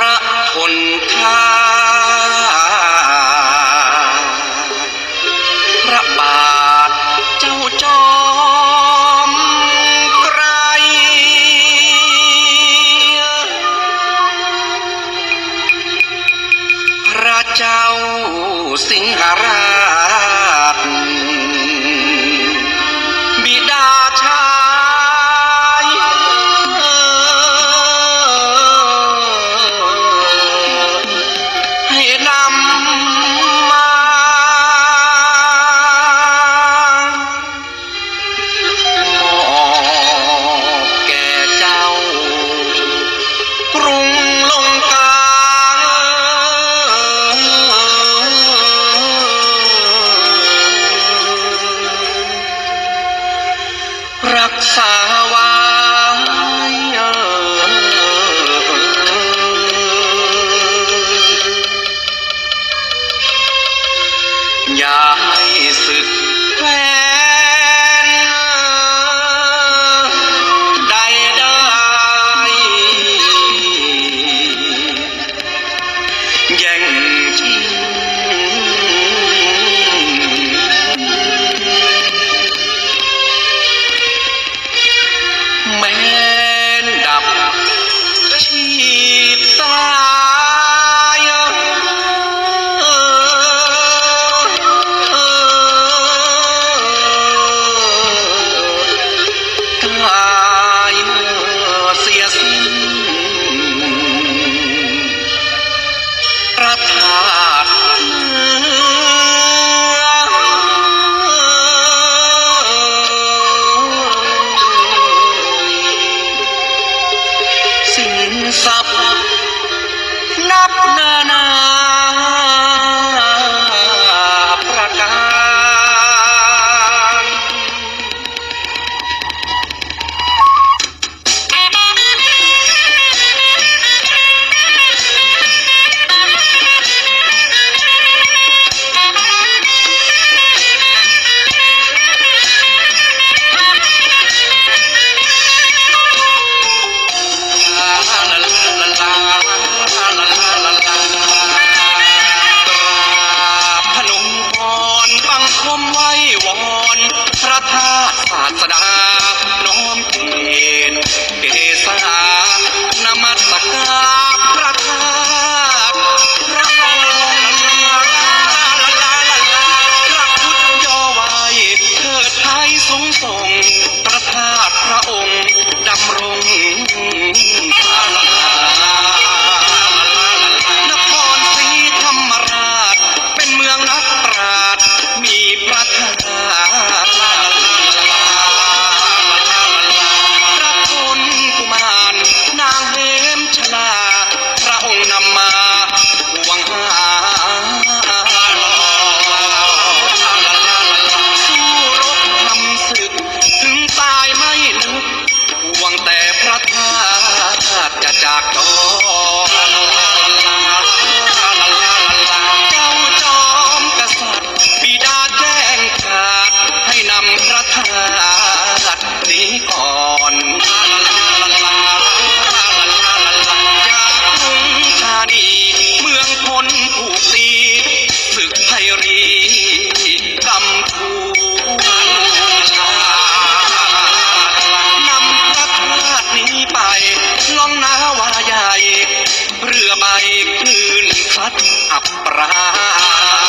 ระทนทาาพระบาทเจ้าจอมไกรพระเจ้าสิงหรา sap nap na na มักการ ไคลื่นฟัดอับปรา